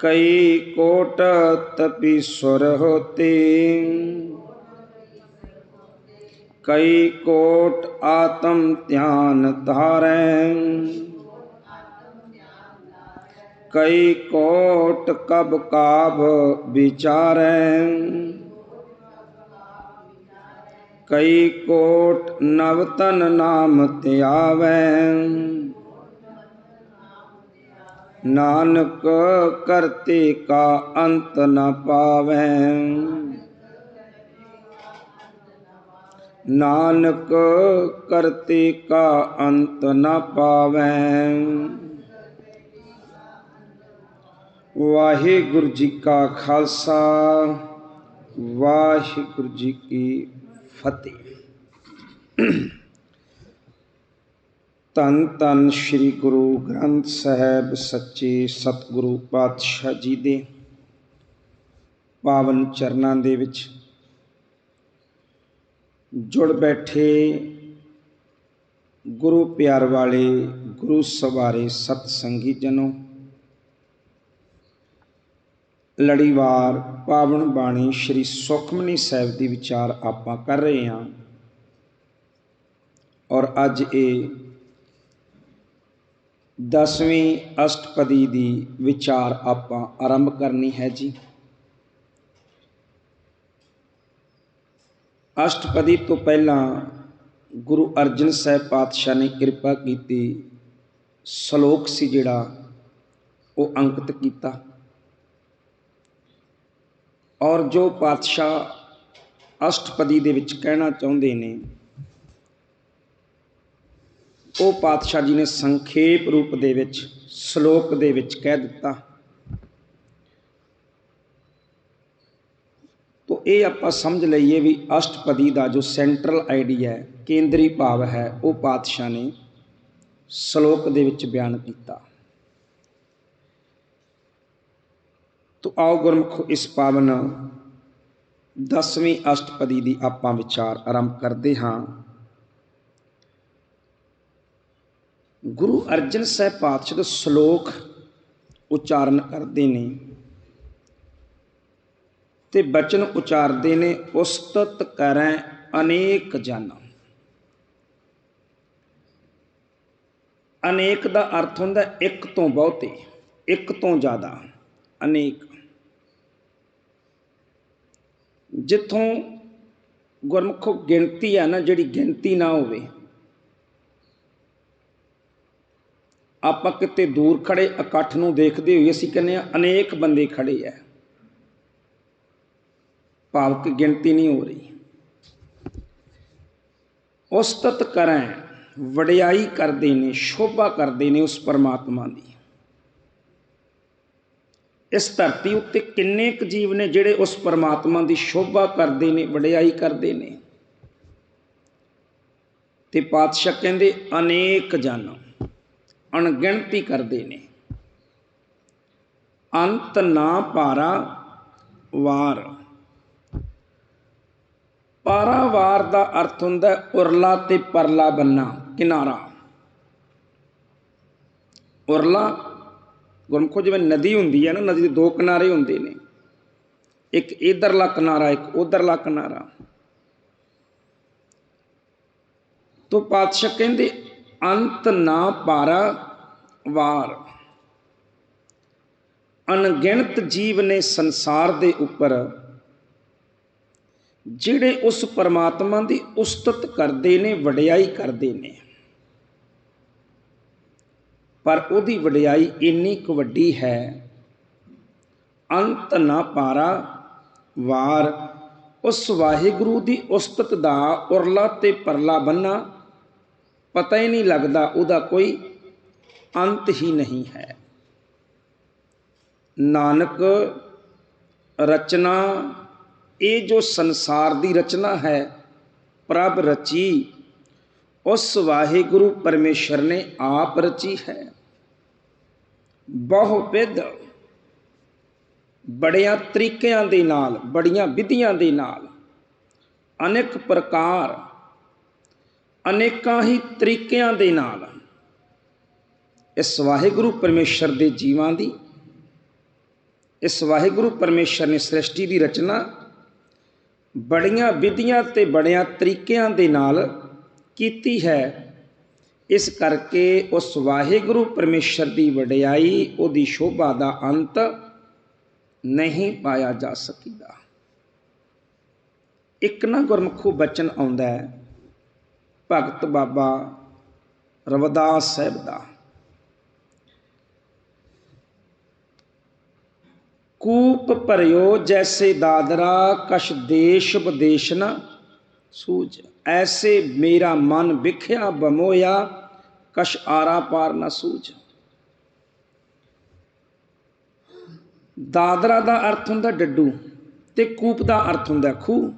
कई कोट तपीश्वर होते। कई कोट आत्म ध्यान धारें। कई कोट कब काब विचारें। कई कोट नवतन नाम त्यावें। ਨਾਨਕ ਕਰਤੇ ਕਾ ਅੰਤ ਨ ਪਾਵੈ। ਨਾਨਕ ਕਰਤੇ ਕਾ ਅੰਤ ਨ ਪਾਵੈ। ਵਾਹਿਗੁਰੂ ਜੀ ਕਾ ਖਾਲਸਾ, ਵਾਹਿਗੁਰੂ ਜੀ ਕੀ ਫਤਿਹ। ਧੰਨ ਧੰਨ ਸ੍ਰੀ ਗੁਰੂ ਗ੍ਰੰਥ ਸਾਹਿਬ ਸੱਚੇ ਸਤਿਗੁਰੂ ਪਾਤਸ਼ਾਹ ਜੀ ਦੇ ਪਾਵਨ ਚਰਨਾਂ ਦੇ ਵਿੱਚ ਜੁੜ ਬੈਠੇ ਗੁਰੂ ਪਿਆਰ ਵਾਲੇ, ਗੁਰੂ ਸਵਾਰੇ ਸਤ ਸੰਗੀ ਜਨੋ। ਲੜੀਵਾਰ ਪਾਵਨ ਬਾਣੀ ਸ੍ਰੀ ਸੁਖਮਨੀ ਸਾਹਿਬ ਦੀ ਵਿਚਾਰ ਆਪਾਂ ਕਰ ਰਹੇ ਹਾਂ। ਔਰ ਅੱਜ ਇਹ 10ਵੀਂ ਅਸ਼ਟਪਦੀ ਦੀ ਵਿਚਾਰ ਆਪਾਂ ਆਰੰਭ ਕਰਨੀ ਹੈ ਜੀ। ਅਸ਼ਟਪਦੀ ਤੋਂ ਪਹਿਲਾਂ ਗੁਰੂ ਅਰਜਨ ਸਾਹਿਬ ਪਾਤਸ਼ਾਹ ਨੇ ਕਿਰਪਾ ਕੀਤੀ, ਸ਼ਲੋਕ ਸੀ ਜਿਹੜਾ, ਉਹ ਅੰਕਿਤ ਕੀਤਾ। ਔਰ ਜੋ ਪਾਤਸ਼ਾਹ ਅਸ਼ਟਪਦੀ ਦੇ ਵਿੱਚ ਕਹਿਣਾ ਚਾਹੁੰਦੇ ਨੇ ਉਹ ਪਾਤਸ਼ਾਹ ਜੀ ਨੇ ਸੰਖੇਪ ਰੂਪ ਦੇ ਵਿੱਚ, ਸ਼ਲੋਕ ਦੇ ਵਿੱਚ ਕਹਿ ਦਿੱਤਾ। ਤੋ ਇਹ ਆਪਾਂ ਸਮਝ ਲਈਏ ਵੀ ਅਸ਼ਟਪਦੀ ਦਾ ਜੋ ਸੈਂਟਰਲ ਆਈਡੀਆ ਹੈ, ਕੇਂਦਰੀ ਭਾਵ ਹੈ, ਉਹ ਪਾਤਸ਼ਾਹ ਨੇ ਸ਼ਲੋਕ ਦੇ ਵਿੱਚ ਬਿਆਨ ਕੀਤਾ। ਤੋ ਆਓ ਗੁਰਮੁਖੋ, ਇਸ ਪਾਵਨ 10ਵੀਂ ਅਸ਼ਟਪਦੀ ਦੀ ਆਪਾਂ ਵਿਚਾਰ ਆਰੰਭ ਕਰਦੇ ਹਾਂ। ਗੁਰੂ ਅਰਜਨ ਸਾਹਿਬ ਪਾਤਸ਼ਾਹ ਦਾ ਸ਼ਲੋਕ ਉਚਾਰਨ ਕਰਦੇ ਨੇ ਤੇ ਬਚਨ ਉਚਾਰਦੇ ਨੇ, ਉਸਤਤ ਕਰੈ ਅਨੇਕ ਜਨ। ਅਨੇਕ ਦਾ ਅਰਥ ਹੁੰਦਾ ਇੱਕ ਤੋਂ ਬਹੁਤੇ, ਇੱਕ ਤੋਂ ਜ਼ਿਆਦਾ, ਅਨੇਕ। ਜਿੱਥੋਂ ਗੁਰਮੁਖੋ ਗਿਣਤੀ ਆ ਨਾ, ਜਿਹੜੀ ਗਿਣਤੀ ਨਾ ਹੋਵੇ ਆਪਾਂ ਕਿਤੇ ਦੂਰ ਖੜੇ, ਇਕੱਠ ਨੂੰ ਦੇਖਦੇ ਹੋਏ ਅਸੀਂ ਕਹਿੰਦੇ ਆ ਅਨੇਕ ਬੰਦੇ ਖੜੇ ਆ ਭਾਵ ਕਿ ਗਿਣਤੀ ਨਹੀਂ ਹੋ ਰਹੀ। ਉਸਤਤ ਕਰੈ, ਵਡਿਆਈ ਕਰਦੇ ਨੇ, ਸ਼ੋਭਾ ਕਰਦੇ ਨੇ ਉਸ ਪਰਮਾਤਮਾ ਦੀ। ਇਸ ਧਰਤੀ ਉੱਤੇ ਕਿੰਨੇ ਕੁ ਜੀਵ ਨੇ ਜਿਹੜੇ ਉਸ ਪਰਮਾਤਮਾ ਦੀ ਸ਼ੋਭਾ ਕਰਦੇ ਨੇ, ਵਡਿਆਈ ਕਰਦੇ ਨੇ? ਤੇ ਪਾਤਸ਼ਾਹ ਕਹਿੰਦੇ, ਅਨੇਕ ਜਨ। ਅਣਗਿਣਤੀ ਕਰਦੇ ਨੇ। ਅੰਤ ਨਾ ਪਾਰਾ ਵਾਰ। ਪਾਰਾਵਾਰ ਦਾ ਅਰਥ ਹੁੰਦਾ ਉਰਲਾ ਤੇ ਪਰਲਾ ਬੰਨਾ, ਕਿਨਾਰਾ। ਉਰਲਾ ਗੁਰਮਖੋ ਜਿਵੇਂ ਨਦੀ ਹੁੰਦੀ ਹੈ ਨਾ, ਨਦੀ ਦੇ ਦੋ ਕਿਨਾਰੇ ਹੁੰਦੇ ਨੇ। ਇੱਕ ਇਧਰਲਾ ਕਿਨਾਰਾ, ਇੱਕ ਉਧਰਲਾ ਕਿਨਾਰਾ। ਤੋਂ ਪਾਤਸ਼ਾਹ ਕਹਿੰਦੇ ਅੰਤ ਨਾ ਪਾਰਾ ਵਾਰ। ਅਣਗਿਣਤ ਜੀਵ ਨੇ ਸੰਸਾਰ ਦੇ ਉੱਪਰ, ਜਿਹੜੇ ਉਸ ਪਰਮਾਤਮਾ ਦੀ ਉਸਤਤ ਕਰਦੇ ਨੇ, ਵਡਿਆਈ ਕਰਦੇ ਨੇ। ਪਰ ਉਹਦੀ ਵਡਿਆਈ ਇੰਨੀ ਕੁ ਵੱਡੀ ਹੈ, ਅੰਤ ਨਾ ਪਾਰਾ ਵਾਰ। ਉਸ ਵਾਹਿਗੁਰੂ ਦੀ ਉਸਤਤ ਦਾ ਉਰਲਾ ਤੇ ਪਰਲਾ ਬੰਨਾ ਪਤਾ ਹੀ ਨਹੀਂ ਲੱਗਦਾ ਉਹਦਾ ਕੋਈ ਅੰਤ ਹੀ ਨਹੀਂ ਹੈ। ਨਾਨਕ ਰਚਨਾ, ਇਹ ਜੋ ਸੰਸਾਰ ਦੀ ਰਚਨਾ ਹੈ, ਪ੍ਰਭ ਰਚੀ, ਉਸ ਵਾਹਿਗੁਰੂ ਪਰਮੇਸ਼ਰ ਨੇ ਆਪ ਰਚੀ ਹੈ। ਬਹੁ ਵਿਧ ਬੜਿਆਂ ਤਰੀਕਿਆਂ ਦੇ ਨਾਲ, ਬੜੀਆਂ ਵਿਧੀਆਂ ਦੇ ਨਾਲ, ਅਨੇਕ ਪ੍ਰਕਾਰ ਅਨੇਕਾਂ ਹੀ ਤਰੀਕਿਆਂ ਦੇ ਨਾਲ। ਇਸ ਵਾਹਿਗੁਰੂ ਪਰਮੇਸ਼ਰ ਦੇ ਜੀਵਾਂ ਦੀ, ਇਸ ਵਾਹਿਗੁਰੂ ਪਰਮੇਸ਼ਰ ਨੇ ਸ੍ਰਿਸ਼ਟੀ ਦੀ ਰਚਨਾ, ਬੜੀਆਂ ਵਿਧੀਆਂ ਤੇ ਬੜਿਆਂ ਤਰੀਕਿਆਂ ਦੇ ਨਾਲ ਕੀਤੀ ਹੈ। ਇਸ ਕਰਕੇ ਉਸ ਵਾਹਿਗੁਰੂ ਪਰਮੇਸ਼ਰ ਦੀ ਵਡਿਆਈ, ਉਹਦੀ ਸ਼ੋਭਾ ਦਾ ਅੰਤ ਨਹੀਂ ਪਾਇਆ ਜਾ ਸਕੀਦਾ। ਇੱਕ ਨਾ ਗੁਰਮੁਖੋ ਬਚਨ ਆਉਂਦਾ ਹੈ ਭਗਤ ਬਾਬਾ ਰਵਿਦਾਸ ਸਾਹਿਬ ਦਾ। ਕੂਪ ਭਰਿਓ ਜੈਸੇ ਦਾਦਰਾ ਕਸ਼ ਦੇਸ਼ ਵਿਦੇਸ਼ ਨ ਸੂਝ। ਐਸੇ ਮੇਰਾ ਮਨ ਵਿਖਿਆ ਬਮੋਇਆ ਕਸ਼ ਆਰਾ ਪਾਰ ਨਾ ਸੂਝ। ਦਾਦਰਾ ਦਾ ਅਰਥ ਹੁੰਦਾ ਡੱਡੂ ਤੇ ਕੂਪ ਦਾ ਅਰਥ ਹੁੰਦਾ ਖੂਹ।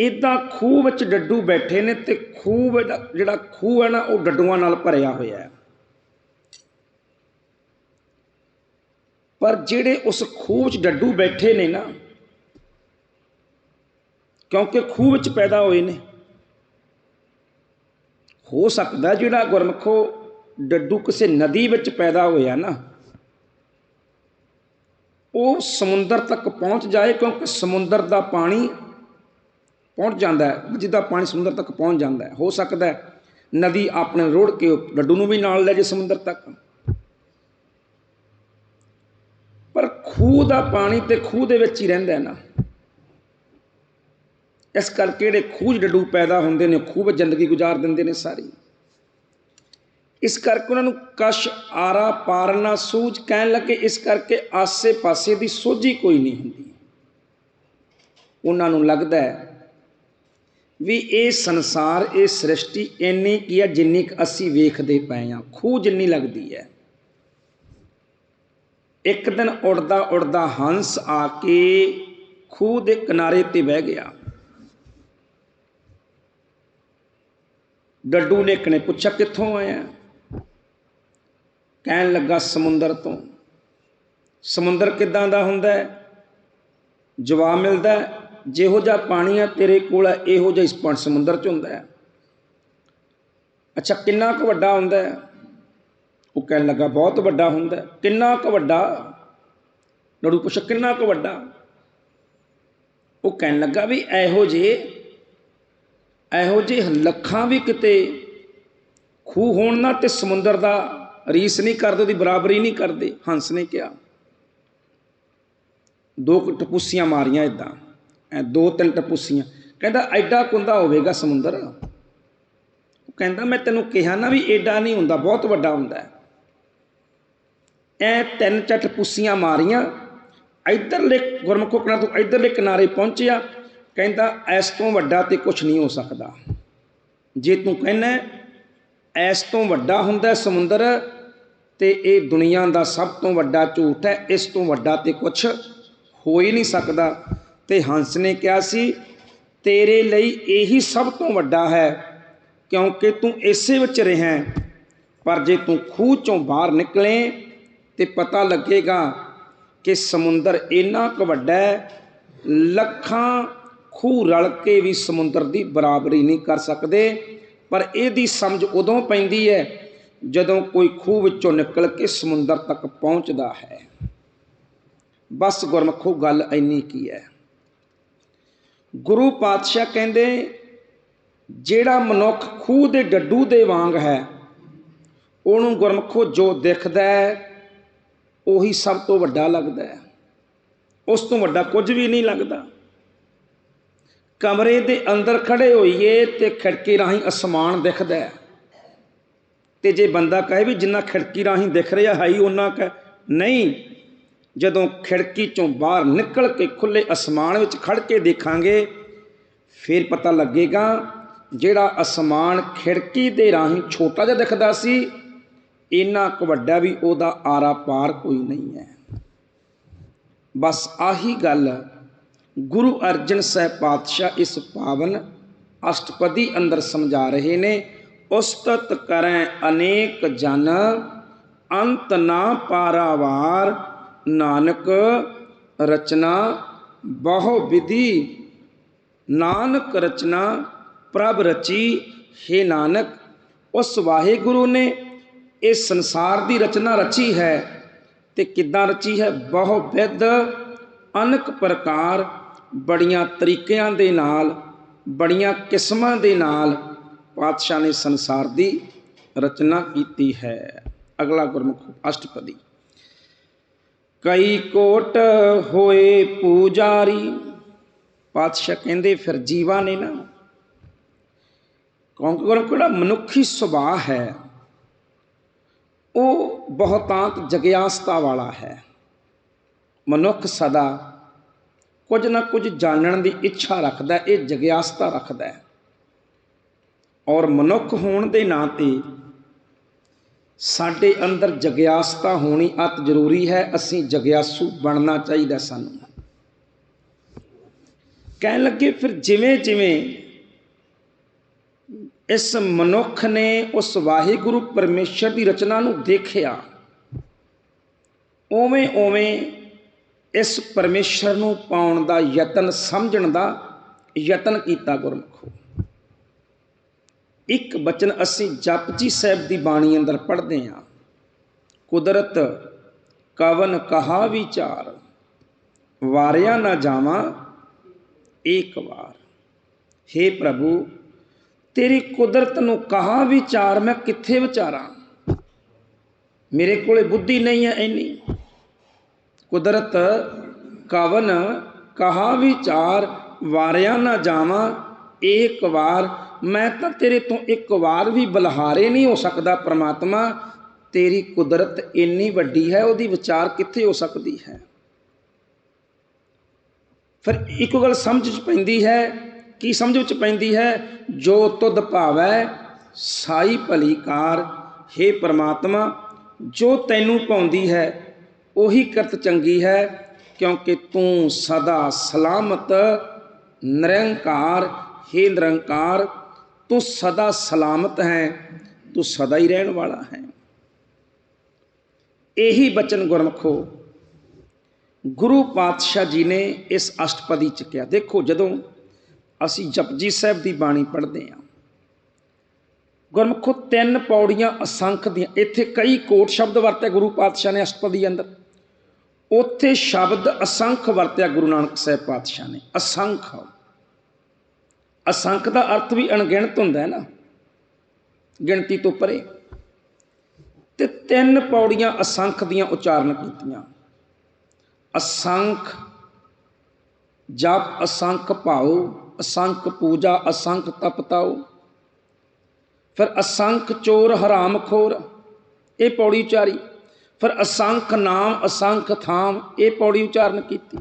ਇਦਾਂ ਖੂਹ ਵਿੱਚ ਡੱਡੂ ਬੈਠੇ ਨੇ ਤੇ ਖੂਹ ਵਿੱਚ ਜਿਹੜਾ ਖੂਹ ਹੈ ਨਾ, ਉਹ ਡੱਡੂਆਂ ਨਾਲ ਭਰਿਆ ਹੋਇਆ ਹੈ। ਪਰ ਜਿਹੜੇ ਉਸ ਖੂਹ ਵਿੱਚ ਡੱਡੂ ਬੈਠੇ ਨੇ ਨਾ, ਕਿਉਂਕਿ ਖੂਹ ਵਿੱਚ ਪੈਦਾ ਹੋਏ ਨੇ, ਹੋ ਸਕਦਾ ਜਿਹੜਾ ਗੁਰਮਖੋ ਡੱਡੂ ਕਿਸੇ ਨਦੀ ਵਿੱਚ ਪੈਦਾ ਹੋਇਆ ਨਾ, ਉਹ ਸਮੁੰਦਰ ਤੱਕ ਪਹੁੰਚ ਜਾਏ, ਕਿਉਂਕਿ ਸਮੁੰਦਰ ਦਾ ਪਾਣੀ ਪਹੁੰਚ ਜਾਂਦਾ ਜਿੱਦਾਂ ਪਾਣੀ ਸਮੁੰਦਰ ਤੱਕ ਪਹੁੰਚ ਜਾਂਦਾ ਹੋ। ਸਕਦਾ ਨਦੀ ਆਪਣੇ ਰੋੜ ਕੇ ਡੱਡੂ ਨੂੰ ਵੀ ਨਾਲ ਲੈ ਜੇ ਸਮੁੰਦਰ ਤੱਕ। ਪਰ ਖੂਹ ਦਾ ਪਾਣੀ ਤੇ ਖੂਹ ਦੇ ਵਿੱਚ ਹੀ ਰਹਿੰਦਾ ਹੈ ਨਾ। ਇਸ ਕਰਕੇ ਜਿਹੜੇ ਖੂਹ ਡੱਡੂ ਪੈਦਾ ਹੁੰਦੇ ਨੇ, ਖੂਹ ਵਿੱਚ ਜ਼ਿੰਦਗੀ ਗੁਜ਼ਾਰ ਦਿੰਦੇ ਨੇ ਸਾਰੀ। ਇਸ ਕਰਕੇ ਉਹਨਾਂ ਨੂੰ ਕਸ਼, ਆਰਾ, ਪਾਰਨਾ, ਸੂਝ ਕਹਿਣ ਲੱਗੇ, ਇਸ ਕਰਕੇ ਆਸੇ-ਪਾਸੇ ਦੀ ਸੋਝੀ ਕੋਈ ਨਹੀਂ ਹੁੰਦੀ। ਉਹਨਾਂ ਨੂੰ ਲੱਗਦਾ ਹੈ ਵੀ ਇਹ ਸੰਸਾਰ, ਇਹ ਸ੍ਰਿਸ਼ਟੀ ਇੰਨੀ ਕੀ ਹੈ ਜਿੰਨੀ ਕੁ ਅਸੀਂ ਵੇਖਦੇ ਪਏ ਆ ਖੂਹ ਜਿੰਨੀ ਲੱਗਦੀ ਹੈ। ਇੱਕ ਦਿਨ ਉੜਦਾ ਉੜਦਾ ਹੰਸ ਆ ਕੇ ਖੂਹ ਦੇ ਕਿਨਾਰੇ ਤੇ ਬਹਿ ਗਿਆ। ਡੱਡੂ ਨੇ ਕਨੇ ਪੁੱਛਿਆ, ਕਿੱਥੋਂ ਆਇਆ? ਕਹਿਣ ਲੱਗਾ, ਸਮੁੰਦਰ ਤੋਂ। ਸਮੁੰਦਰ ਕਿੱਦਾਂ ਦਾ ਹੁੰਦਾ ਹੈ? ਜਵਾਬ ਮਿਲਦਾ ਹੈ ਜਿਹੋ ਜਿਹਾ ਪਾਣੀ ਆ, ਤੇਰੇ ਕੋਲ ਇਹੋ ਜਿਹਾ ਇਸ ਪਾਣੀ ਸਮੁੰਦਰ ਚ ਹੁੰਦਾ ਹੈ। ਅੱਛਾ, ਕਿੰਨਾ ਕੁ ਵੱਡਾ ਹੁੰਦਾ ਹੈ? ਉਹ ਕਹਿਣ ਲੱਗਾ, ਬਹੁਤ ਵੱਡਾ ਹੁੰਦਾ ਕਿੰਨਾ ਕੁ ਵੱਡਾ? ਨੜੂ ਪੁੱਛ, ਕਿੰਨਾ ਕੁ ਵੱਡਾ? ਉਹ ਕਹਿਣ ਲੱਗਾ ਵੀ ਇਹੋ ਜੇ ਇਹੋ ਜੇ ਲੱਖਾਂ ਵੀ ਕਿਤੇ ਖੂਹ ਹੋਣ ਨਾਲ ਤੇ ਸਮੁੰਦਰ ਦਾ ਰੀਸ ਨਹੀਂ ਕਰਦੇ, ਉਹਦੀ ਬਰਾਬਰੀ ਨਹੀਂ ਕਰਦੇ, ਹੰਸ ਨੇ ਕਿਹਾ। ਦੋ ਟਪੂਸੀਆਂ ਮਾਰੀਆਂ ਇਦਾਂ ਦੋ ਤਿੰਨ ਟਪੂਸੀਆਂ। ਕਹਿੰਦਾ, ਐਡਾ ਕੁੰਦਾ ਹੋਵੇਗਾ ਸਮੁੰਦਰ? ਉਹ ਕਹਿੰਦਾ, ਮੈਂ ਤੈਨੂੰ ਕਿਹਾ ਨਾ ਵੀ ਐਡਾ ਨਹੀਂ ਹੁੰਦਾ, ਬਹੁਤ ਵੱਡਾ ਹੁੰਦਾ ਐ ਤਿੰਨ ਚੱਟ ਪੁੱਸੀਆਂ ਮਾਰੀਆਂ, ਇਧਰਲੇ ਗੁਰਮੁਖੋ ਕਿਨਾਰੇ ਤੋਂ ਇਧਰਲੇ ਕਿਨਾਰੇ ਪਹੁੰਚਿਆ। ਕਹਿੰਦਾ, ਐਸ ਤੋਂ ਵੱਡਾ ਤੇ ਕੁਝ ਨਹੀਂ ਹੋ ਸਕਦਾ। ਜੇ ਤੂੰ ਕਹਿੰਦਾ ਐਸ ਤੋਂ ਵੱਡਾ ਹੁੰਦਾ ਸਮੁੰਦਰ ਤੇ ਇਹ ਦੁਨੀਆ ਦਾ ਸਭ ਤੋਂ ਵੱਡਾ ਝੂਠ ਹੈ, ਇਸ ਤੋਂ ਵੱਡਾ ਤੇ ਕੁਝ ਹੋ ਹੀ ਨਹੀਂ ਸਕਦਾ। ਤੇ ਹੰਸ ਨੇ ਕਿਹਾ ਸੀ, ਤੇਰੇ ਲਈ ਇਹੀ ਸਭ ਤੋਂ ਵੱਡਾ ਹੈ, ਕਿਉਂਕਿ ਤੂੰ ਇਸੇ ਵਿੱਚ ਰਹਿ ਪਰ ਜੇ ਤੂੰ ਖੂਹ ਚੋਂ ਬਾਹਰ ਨਿਕਲੇ ਤੇ ਪਤਾ ਲੱਗੇਗਾ ਕਿ ਸਮੁੰਦਰ ਇੰਨਾ ਕੁ ਵੱਡਾ ਹੈ, ਲੱਖਾਂ ਖੂਹ ਰਲ ਕੇ ਵੀ ਸਮੁੰਦਰ ਦੀ ਬਰਾਬਰੀ ਨਹੀਂ ਕਰ ਸਕਦੇ। ਪਰ ਇਹਦੀ ਸਮਝ ਉਦੋਂ ਪੈਂਦੀ ਹੈ, ਜਦੋਂ ਕੋਈ ਖੂਹ ਵਿੱਚੋਂ ਨਿਕਲ ਕੇ ਸਮੁੰਦਰ ਤੱਕ ਪਹੁੰਚਦਾ ਹੈ। ਬਸ ਗੁਰਮਖੋ, ਗੱਲ ਇੰਨੀ ਕੀ ਹੈ। ਗੁਰੂ ਪਾਤਸ਼ਾਹ ਕਹਿੰਦੇ, ਜਿਹੜਾ ਮਨੁੱਖ ਖੂਹ ਦੇ ਡੱਡੂ ਦੇ ਵਾਂਗ ਹੈ, ਉਹਨੂੰ ਗੁਰਮਖੋ ਜੋ ਦਿਖਦਾ ਹੈ, ਉਹੀ ਸਭ ਤੋਂ ਵੱਡਾ ਲੱਗਦਾ ਹੈ। ਉਸ ਤੋਂ ਵੱਡਾ ਕੁਝ ਵੀ ਨਹੀਂ ਲੱਗਦਾ। ਕਮਰੇ ਦੇ ਅੰਦਰ ਖੜੇ ਹੋਈਏ ਤੇ ਖਿੜਕੀ ਰਾਹੀਂ ਅਸਮਾਨ ਦਿਖਦਾ ਹੈ। ਤੇ ਜੇ ਬੰਦਾ ਕਹੇ ਵੀ ਜਿੰਨਾ ਖਿੜਕੀ ਰਾਹੀਂ ਦਿਖ ਰਿਹਾ ਹੈ, ਹੀ ਉਹਨਾਂ ਕ ਨਹੀਂ ਜਦੋਂ ਖਿੜਕੀ ਚੋਂ ਬਾਹਰ ਨਿਕਲ ਕੇ ਖੁੱਲੇ ਅਸਮਾਨ ਵਿੱਚ ਖੜ ਕੇ ਦੇਖਾਂਗੇ, ਫਿਰ ਪਤਾ ਲੱਗੇਗਾ ਜਿਹੜਾ ਅਸਮਾਨ ਖਿੜਕੀ ਦੇ ਰਾਹੀਂ ਛੋਟਾ ਜਿਹਾ ਦਿਖਦਾ ਸੀ, ਇੰਨਾ ਕੁ ਵੱਡਾ ਵੀ ਉਹਦਾ ਆਰਾ ਪਾਰ ਕੋਈ ਨਹੀਂ ਹੈ। ਬਸ ਆਹੀ ਗੱਲ ਗੁਰੂ ਅਰਜਨ ਸਾਹਿਬ ਪਾਤਸ਼ਾਹ ਇਸ ਪਾਵਨ ਅਸ਼ਟਪਦੀ ਅੰਦਰ ਸਮਝਾ ਰਹੇ ਨੇ, ਉਸਤਤ ਕਰੈ ਅਨੇਕ ਜਨ, ਅੰਤ ਨਾ ਪਾਰਾਵਾਰ ਨਾਨਕ ਰਚਨਾ ਬਹੁ ਵਿਧੀ। ਨਾਨਕ ਰਚਨਾ ਪ੍ਰਭ ਰਚੀ, ਹੈ ਨਾਨਕ, ਉਸ ਵਾਹਿਗੁਰੂ ਨੇ ਇਸ ਸੰਸਾਰ ਦੀ ਰਚਨਾ ਰਚੀ ਹੈ ਤੇ ਕਿੱਦਾਂ ਰਚੀ ਹੈ? ਬਹੁ ਵਿਧ, ਅਨਕ ਪ੍ਰਕਾਰ, ਬੜੀਆਂ ਤਰੀਕਿਆਂ ਦੇ ਨਾਲ, ਬੜੀਆਂ ਕਿਸਮਾਂ ਦੇ ਨਾਲ ਪਾਤਸ਼ਾਹ ਨੇ ਸੰਸਾਰ ਦੀ ਰਚਨਾ ਕੀਤੀ ਹੈ। ਅਗਲਾ ਗੁਰਮੁਖ ਅਸ਼ਟਪਦੀ। ਕਈ ਕੋਟ ਹੋਏ ਪੂਜਾਰੀ, ਪਾਤਸ਼ਾਹ ਕਹਿੰਦੇ ਫਿਰ ਜੀਵਾਂ ਨੇ ਨਾ। ਕਿਉਂਕਿ ਗੁਰਮੁਖ ਮਨੁੱਖੀ ਸੁਭਾਅ ਹੈ, ਉਹ ਬਹੁਤਾਂਤ ਜਗਿਆਸਤਾ ਵਾਲਾ ਹੈ। ਮਨੁੱਖ ਸਦਾ ਕੁਝ ਨਾ ਕੁਝ ਜਾਣਨ ਦੀ ਇੱਛਾ ਰੱਖਦਾ, ਇਹ ਜਗਿਆਸਤਾ ਰੱਖਦਾ ਔਰ ਮਨੁੱਖ ਹੋਣ ਦੇ ਨਾਂ ਤੇ ਸਾਡੇ ਅੰਦਰ ਜਗਿਆਸਤਾ ਹੋਣੀ ਅਤ ਜ਼ਰੂਰੀ ਹੈ, ਅਸੀਂ ਜਗਿਆਸੂ ਬਣਨਾ ਚਾਹੀਦਾ ਸਾਨੂੰ। ਕਹਿਣ ਲੱਗੇ ਫਿਰ ਜਿਵੇਂ ਜਿਵੇਂ ਇਸ ਮਨੁੱਖ ਨੇ ਉਸ ਵਾਹਿਗੁਰੂ ਪਰਮੇਸ਼ਰ ਦੀ ਰਚਨਾ ਨੂੰ ਦੇਖਿਆ, ਉਵੇਂ ਉਵੇਂ ਇਸ ਪਰਮੇਸ਼ਰ ਨੂੰ ਪਾਉਣ ਦਾ ਯਤਨ ਸਮਝਣ ਦਾ ਯਤਨ ਕੀਤਾ ਗੁਰਮੁਖੋ। ਇੱਕ ਬਚਨ ਅਸੀਂ ਜਪਜੀ ਸਾਹਿਬ ਦੀ ਬਾਣੀ ਅੰਦਰ ਪੜ੍ਹਦੇ ਹਾਂ। ਕੁਦਰਤ ਕਵਨ ਕਹਾ ਵਿਚਾਰ, ਵਾਰਿਆ ਨਾ ਜਾਵਾਂ ਇੱਕ ਵਾਰ। हे ਪ੍ਰਭੂ, ਤੇਰੀ ਕੁਦਰਤ ਨੂੰ ਕਹਾ ਵਿਚਾਰ ਮੈਂ ਕਿੱਥੇ ਵਿਚਾਰਾਂ? ਮੇਰੇ ਕੋਲੇ ਬੁੱਧੀ ਨਹੀਂ ਹੈ ਇੰਨੀ। ਕੁਦਰਤ ਕਵਨ ਕਹਾ ਵਿਚਾਰ, ਵਾਰਿਆ ਨਾ ਜਾਵਾਂ ਇੱਕ ਵਾਰ। ਮੈਂ ਤਾਂ ਤੇਰੇ ਤੋਂ ਇੱਕ ਵਾਰ ਵੀ ਬਲਹਾਰੇ ਨਹੀਂ ਹੋ ਸਕਦਾ ਪ੍ਰਮਾਤਮਾ, ਤੇਰੀ ਕੁਦਰਤ ਇੰਨੀ ਵੱਡੀ ਹੈ, ਉਹਦੀ ਵਿਚਾਰ ਕਿੱਥੇ ਹੋ ਸਕਦੀ ਹੈ? ਫਿਰ ਇੱਕ ਗੱਲ ਸਮਝ ਚ ਪੈਂਦੀ ਹੈ, ਕੀ ਸਮਝ ਵਿੱਚ ਪੈਂਦੀ ਹੈ? ਜੋ ਤੁਧ ਭਾਵੈ, ਸਾਈ ਭਲੀ ਕਾਰ हे ਪ੍ਰਮਾਤਮਾ, ਜੋ ਤੈਨੂੰ ਪਾਉਂਦੀ ਹੈ, ਉਹੀ ਕਰਤ ਚੰਗੀ ਹੈ, ਕਿਉਂਕਿ ਤੂੰ ਸਦਾ ਸਲਾਮਤ, ਨਿਰੰਕਾਰ हे ਨਿਰੰਕਾਰ ਤੂੰ ਸਦਾ ਸਲਾਮਤ ਹੈ, ਤੂੰ ਸਦਾ ਹੀ ਰਹਿਣ ਵਾਲਾ ਹੈ। ਇਹੀ ਬਚਨ ਗੁਰਮਖੋ, ਗੁਰੂ ਪਾਤਸ਼ਾਹ ਜੀ ਨੇ ਇਸ ਅਸ਼ਟਪਦੀ ਚ ਕਿਹਾ। ਦੇਖੋ, ਜਦੋਂ ਅਸੀਂ ਜਪਜੀ ਸਾਹਿਬ ਦੀ ਬਾਣੀ ਪੜ੍ਹਦੇ ਹਾਂ, ਗੁਰਮਖੋ, ਤਿੰਨ ਪੌੜੀਆਂ ਅਸੰਖ ਦੀਆਂ, ਇੱਥੇ ਕਈ ਕੋਟ ਸ਼ਬਦ ਵਰਤੇ ਗੁਰੂ ਪਾਤਸ਼ਾਹ ਨੇ ਅਸ਼ਟਪਦੀ ਅੰਦਰ। ਉੱਥੇ ਸ਼ਬਦ ਅਸੰਖ ਵਰਤਿਆ ਗੁਰੂ ਨਾਨਕ ਸਾਹਿਬ ਪਾਤਸ਼ਾਹ ਨੇ, ਅਸੰਖ। ਅਸੰਖ ਦਾ ਅਰਥ ਵੀ ਅਣਗਿਣਤ ਹੁੰਦਾ ਹੈ ਨਾ। ਗਿਣਤੀ ਤੋਂ ਪਰੇ। ਤੇ ਤਿੰਨ ਪੌੜੀਆਂ ਅਸੰਖ ਦੀਆਂ ਉਚਾਰਨ ਕੀਤੀਆਂ। ਅਸੰਖ ਜਪ, ਅਸੰਖ ਭਾਉ, ਅਸੰਖ ਪੂਜਾ, ਅਸੰਖ ਤਪਤਾਉ ਫਿਰ ਅਸੰਖ ਚੋਰ, ਹਰਾਮ ਖੋਰ, ਇਹ ਪੌੜੀ ਉਚਾਰੀ। ਫਿਰ ਅਸੰਖ ਨਾਮ, ਅਸੰਖ ਥਾਮ, ਇਹ ਪੌੜੀ ਉਚਾਰਨ ਕੀਤੀ।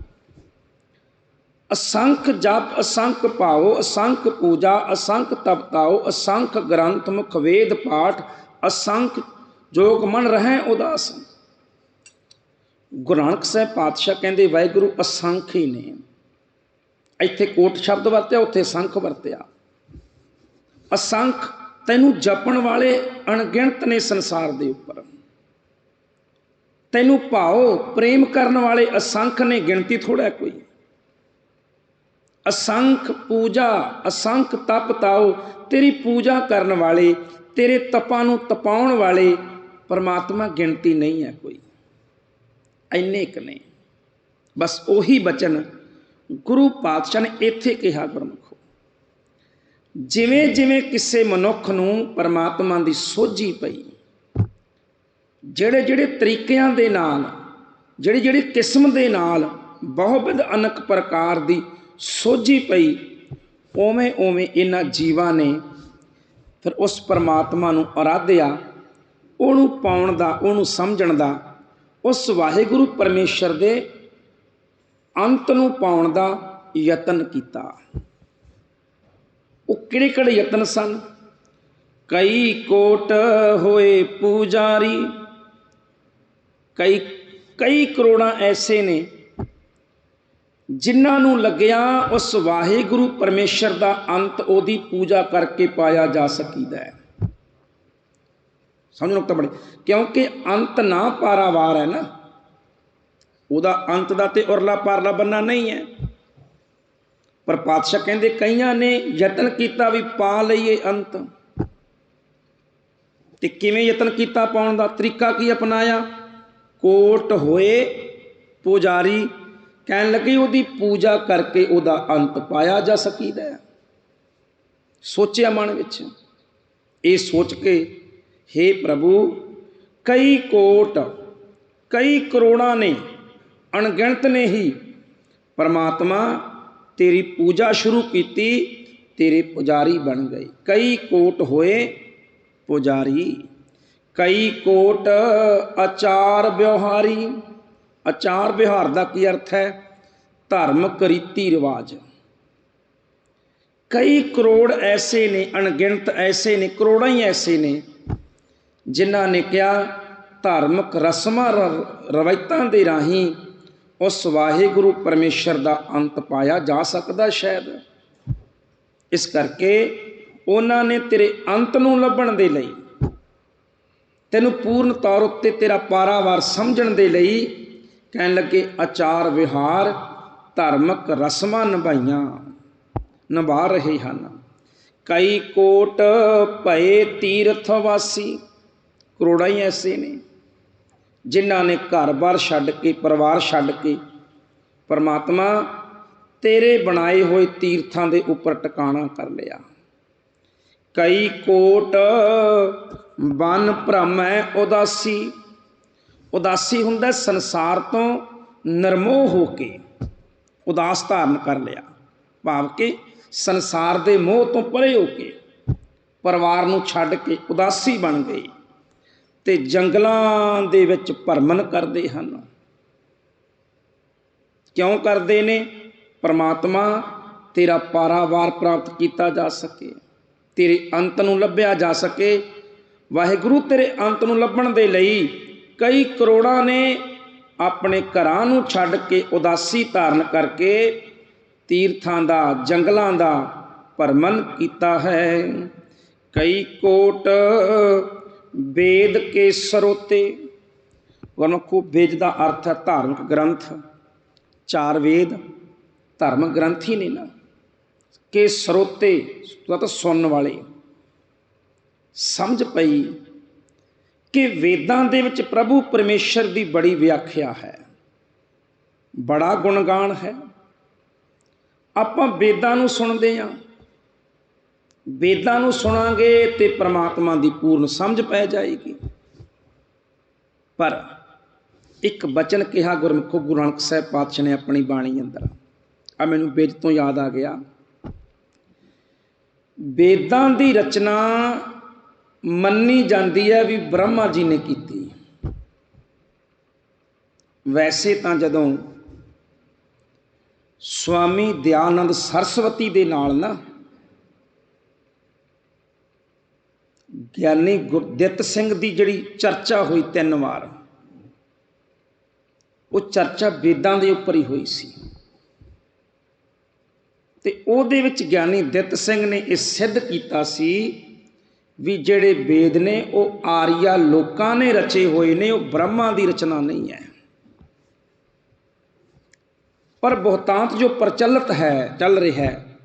ਅਸੰਖ ਜਪ, ਅਸੰਖ ਭਾਉ ਅਸੰਖ ਪੂਜਾ, ਅਸੰਖ ਤਪਤਾਉ ਅਸੰਖ ਗ੍ਰੰਥ, ਮੁਖ ਵੇਦ ਪਾਠ, ਅਸੰਖ ਜੋਗ ਮਨ ਰਹਿ ਉਦਾਸ। ਗੁਰੂ ਨਾਨਕ ਸਾਹਿਬ ਪਾਤਸ਼ਾਹ ਕਹਿੰਦੇ, ਵਾਹਿਗੁਰੂ, ਅਸੰਖ ਹੀ ਨੇ। ਇੱਥੇ ਕੋਟ ਸ਼ਬਦ ਵਰਤਿਆ, ਉੱਥੇ ਸੰਖ ਵਰਤਿਆ। ਅਸੰਖ ਤੈਨੂੰ ਜਪਣ ਵਾਲੇ ਅਣਗਿਣਤ ਨੇ ਸੰਸਾਰ ਦੇ ਉੱਪਰ। ਤੈਨੂੰ ਭਾਉ ਪ੍ਰੇਮ ਕਰਨ ਵਾਲੇ ਅਸੰਖ ਨੇ ਗਿਣਤੀ ਥੋੜਾ ਕੋਈ। ਅਸੰਖ ਪੂਜਾ, ਅਸੰਖ ਤਪ ਤਾਓ, ਤੇਰੀ ਪੂਜਾ ਕਰਨ ਵਾਲੇ, ਤੇਰੇ ਤਪਾਂ ਨੂੰ ਤਪਾਉਣ ਵਾਲੇ ਪਰਮਾਤਮਾ ਗਿਣਤੀ ਨਹੀਂ ਹੈ ਕੋਈ। ਐਨੇ ਕ ਨੇ। ਬਸ ਉਹੀ ਬਚਨ ਗੁਰੂ ਪਾਤਸ਼ਾਹ ਨੇ ਇੱਥੇ ਕਿਹਾ ਗੁਰਮੁਖੋ। ਜਿਵੇਂ ਜਿਵੇਂ ਕਿਸੇ ਮਨੁੱਖ ਨੂੰ ਪਰਮਾਤਮਾ ਦੀ ਸੋਝੀ ਪਈ, ਜਿਹੜੇ ਜਿਹੜੇ ਤਰੀਕਿਆਂ ਦੇ ਨਾਲ, ਜਿਹੜੀ ਜਿਹੜੀ ਕਿਸਮ ਦੇ ਨਾਲ ਬਹੁਵਿਧ ਅਨਕ ਪ੍ਰਕਾਰ ਦੀ ਸੋਝੀ ਪਈ, ਉਵੇਂ ਉਵੇਂ ਇਹਨਾਂ ਜੀਵਾਂ ਨੇ ਫਿਰ ਉਸ ਪਰਮਾਤਮਾ ਨੂੰ ਅਰਾਧਿਆ, ਉਹਨੂੰ ਪਾਉਣ ਦਾ, ਉਹਨੂੰ ਸਮਝਣ ਦਾ, ਉਸ ਵਾਹਿਗੁਰੂ ਪਰਮੇਸ਼ਰ ਦੇ ਅੰਤ ਨੂੰ ਪਾਉਣ ਦਾ ਯਤਨ ਕੀਤਾ। ਉਹ ਕਿਹੜੇ ਕਿਹੜੇ ਯਤਨ ਸਨ? ਕਈ ਕੋਟ ਹੋਏ ਪੂਜਾਰੀ, ਕਈ ਕਈ ਕਰੋੜਾਂ ਐਸੇ ਨੇ ਜਿਨ੍ਹਾਂ ਨੂੰ ਲੱਗਿਆ ਉਸ ਵਾਹਿਗੁਰੂ ਪਰਮੇਸ਼ਰ ਦਾ ਅੰਤ, ਉਹਦੀ ਪੂਜਾ ਕਰਕੇ ਪਾਇਆ ਜਾ ਸਕੀਦਾ ਹੈ। ਸਮਝ ਨੁਕਤਾ ਬੜੇ। ਕਿਉਂਕਿ ਅੰਤ ਨਾ ਪਾਰਾਵਾਰ ਹੈ ਨਾ, ਉਹਦਾ ਅੰਤ ਦਾ ਤੇ ਉਰਲਾ ਪਾਰਲਾ ਬੰਨਾ ਨਹੀਂ ਹੈ। ਪਰ ਪਾਤਸ਼ਾਹ ਕਹਿੰਦੇ ਕਈਆਂ ਨੇ ਯਤਨ ਕੀਤਾ ਵੀ ਪਾ ਲਈਏ ਅੰਤ। ਤੇ ਕਿਵੇਂ ਯਤਨ ਕੀਤਾ ਪਾਉਣ ਦਾ ਤਰੀਕਾ ਕੀ ਅਪਣਾਇਆ? ਕੋਟ ਹੋਏ ਪੁਜਾਰੀ ਕਹਿਣ ਲੱਗੇ ਉਹਦੀ ਪੂਜਾ ਕਰਕੇ ਉਹਦਾ ਅੰਤ ਪਾਇਆ ਜਾ ਸਕੀਦਾ ਹੈ। ਸੋਚਿਆ ਮਨ ਵਿੱਚ। ਇਹ ਸੋਚ ਕੇ हे ਪ੍ਰਭੂ, ਕਈ ਕੋਟ, ਕਈ ਕਰੋੜਾਂ ਨੇ ਅਣਗਿਣਤ ਨੇ ਹੀ। ਪਰਮਾਤਮਾ ਤੇਰੀ ਪੂਜਾ ਸ਼ੁਰੂ ਕੀਤੀ, ਤੇਰੇ ਪੁਜਾਰੀ ਬਣ ਗਏ। ਕਈ ਕੋਟ ਹੋਏ ਪੁਜਾਰੀ, ਕਈ ਕੋਟ ਆਚਾਰ ਵਿਵਹਾਰੀ। ਆਚਾਰ ਵਿਹਾਰ ਦਾ ਕੀ ਅਰਥ ਹੈ? ਧਾਰਮਿਕ ਰੀਤੀ ਰਿਵਾਜ। ਕਈ ਕਰੋੜ ਐਸੇ ਨੇ, ਅਣਗਿਣਤ ਐਸੇ ਨੇ, ਕਰੋੜਾਂ ਹੀ ਐਸੇ ਨੇ, ਜਿਨ੍ਹਾਂ ਨੇ ਕਿਹਾ, ਧਾਰਮਿਕ ਰਸਮਾਂ ਰਵਾਇਤਾਂ ਦੇ ਰਾਹੀਂ ਉਸ ਵਾਹਿਗੁਰੂ ਪਰਮੇਸ਼ਰ ਦਾ ਅੰਤ ਪਾਇਆ ਜਾ ਸਕਦਾ ਸ਼ਾਇਦ। ਇਸ ਕਰਕੇ ਉਹਨਾਂ ਨੇ ਤੇਰੇ ਅੰਤ ਨੂੰ ਲੱਭਣ ਦੇ ਲਈ, ਤੈਨੂੰ ਪੂਰਨ ਤੌਰ ਉੱਤੇ ਤੇਰਾ ਪਾਰਾਵਾਰ ਸਮਝਣ ਦੇ ਲਈ ਕਹਿਣ ਲੱਗੇ, ਆਚਾਰ, ਵਿਹਾਰ, ਧਾਰਮਿਕ ਰਸਮਾਂ ਨਿਭਾਈਆਂ, ਨਿਭਾ ਰਹੇ ਹਨ। ਕਈ ਕੋਟ ਭਏ ਤੀਰਥ ਵਾਸੀ, ਕਰੋੜਾਂ ਹੀ ਐਸੇ ਨੇ, ਜਿਨ੍ਹਾਂ ਨੇ ਘਰ-ਬਾਰ ਛੱਡ ਕੇ, ਪਰਿਵਾਰ ਛੱਡ ਕੇ ਪਰਮਾਤਮਾ ਤੇਰੇ ਬਣਾਏ ਹੋਏ ਤੀਰਥਾਂ ਦੇ ਉੱਪਰ ਟਿਕਾਣਾ ਕਰ ਲਿਆ। ਕਈ ਕੋਟ ਬਨ ਭ੍ਰਮੈ ਉਦਾਸੀ ਉਦਾਸੀ ਹੁੰਦਾ ਸੰਸਾਰ ਤੋਂ ਨਿਰਮੋਹ ਹੋ ਕੇ ਉਦਾਸ ਧਾਰਨ ਕਰ ਲਿਆ। ਭਾਵ ਕਿ ਸੰਸਾਰ ਦੇ ਮੋਹ ਤੋਂ ਪਰੇ ਹੋ ਕੇ ਪਰਿਵਾਰ ਨੂੰ ਛੱਡ ਕੇ ਉਦਾਸੀ ਬਣ ਗਏ ਤੇ ਜੰਗਲਾਂ ਦੇ ਵਿੱਚ ਭਰਮਨ ਕਰਦੇ ਹਨ। ਕਿਉਂ ਕਰਦੇ ਨੇ? ਪਰਮਾਤਮਾ ਤੇਰਾ ਪਾਰਾਵਾਰ ਪ੍ਰਾਪਤ ਕੀਤਾ ਜਾ ਸਕੇ, ਤੇਰੇ ਅੰਤ ਨੂੰ ਲੱਭਿਆ ਜਾ ਸਕੇ। ਵਾਹਿਗੁਰੂ ਤੇਰੇ ਅੰਤ ਨੂੰ ਲੱਭਣ ਦੇ ਲਈ ਕਈ ਕਰੋੜਾਂ ਨੇ ਆਪਣੇ ਘਰਾਂ ਨੂੰ ਛੱਡ ਕੇ ਉਦਾਸੀ ਧਾਰਨ ਕਰਕੇ ਤੀਰਥਾਂ ਦਾ, ਜੰਗਲਾਂ ਦਾ ਭਰਮਨ ਕੀਤਾ ਹੈ। ਕਈ ਕੋਟ ਵੇਦ ਕੇ ਸਰੋਤੇ ਗੁਰਮੁਖੋ ਵੇਦ ਦਾ ਅਰਥ ਹੈ ਧਾਰਮਿਕ ਗ੍ਰੰਥ, ਚਾਰ ਵੇਦ, ਧਰਮ ਗ੍ਰੰਥੀ ਨੇ ਨਾ। ਕੇ ਸਰੋਤੇ ਤਾਂ ਸੁਣਨ ਵਾਲੇ। ਸਮਝ ਪਈ ਕਿ ਵੇਦਾਂ ਦੇ ਵਿੱਚ ਪ੍ਰਭੂ ਪਰਮੇਸ਼ਰ ਦੀ ਬੜੀ ਵਿਆਖਿਆ ਹੈ। ਬੜਾ ਗੁਣਗਾਨ ਹੈ। ਆਪਾਂ ਵੇਦਾਂ ਨੂੰ ਸੁਣਦੇ ਹਾਂ। ਵੇਦਾਂ ਨੂੰ ਸੁਣਾਂਗੇ ਤੇ ਪ੍ਰਮਾਤਮਾ ਦੀ ਪੂਰਨ ਸਮਝ ਪੈ ਜਾਏਗੀ। ਪਰ ਇੱਕ ਬਚਨ ਕਿਹਾ ਗੁਰਮੁਖੋ, ਗੁਰੂ ਨਾਨਕ ਸਾਹਿਬ ਪਾਤਸ਼ਾਹ ਨੇ ਆਪਣੀ ਬਾਣੀ ਅੰਦਰ। ਆ ਮੈਨੂੰ ਵੇਦ ਤੋਂ ਯਾਦ ਆ ਗਿਆ। ਵੇਦਾਂ ਦੀ ਰਚਨਾ ਮੰਨੀ ਜਾਂਦੀ ਹੈ ਵੀ ਬ੍ਰਹਮਾ ਜੀ ਨੇ ਕੀਤੀ। ਵੈਸੇ ਤਾਂ ਜਦੋਂ ਸਵਾਮੀ ਦਿਆਨੰਦ ਸਰਸਵਤੀ ਦੇ ਨਾਲ ਨਾ ਗਿਆਨੀ ਗੁਰਦਿੱਤ ਸਿੰਘ ਦੀ ਜਿਹੜੀ ਚਰਚਾ ਹੋਈ ਤਿੰਨ ਵਾਰ, ਉਹ ਚਰਚਾ ਵੇਦਾਂ ਦੇ ਉੱਪਰ ਹੀ ਹੋਈ ਸੀ। ਤੇ ਉਹਦੇ ਵਿੱਚ ਗਿਆਨੀ ਦਿੱਤ ਸਿੰਘ ਨੇ ਇਹ ਸਿੱਧ ਕੀਤਾ ਸੀ ਵੀ ਜਿਹੜੇ ਵੇਦ ਨੇ, ਉਹ ਆਰੀਆ ਲੋਕਾਂ ਨੇ ਰਚੇ ਹੋਏ ਨੇ, ਉਹ ਬ੍ਰਹਮਾ ਦੀ ਰਚਨਾ ਨਹੀਂ ਹੈ। ਪਰ ਬਹੁਤਾਂਤ ਜੋ ਪ੍ਰਚਲਿਤ ਹੈ, ਚੱਲ ਰਿਹਾ ਹੈ,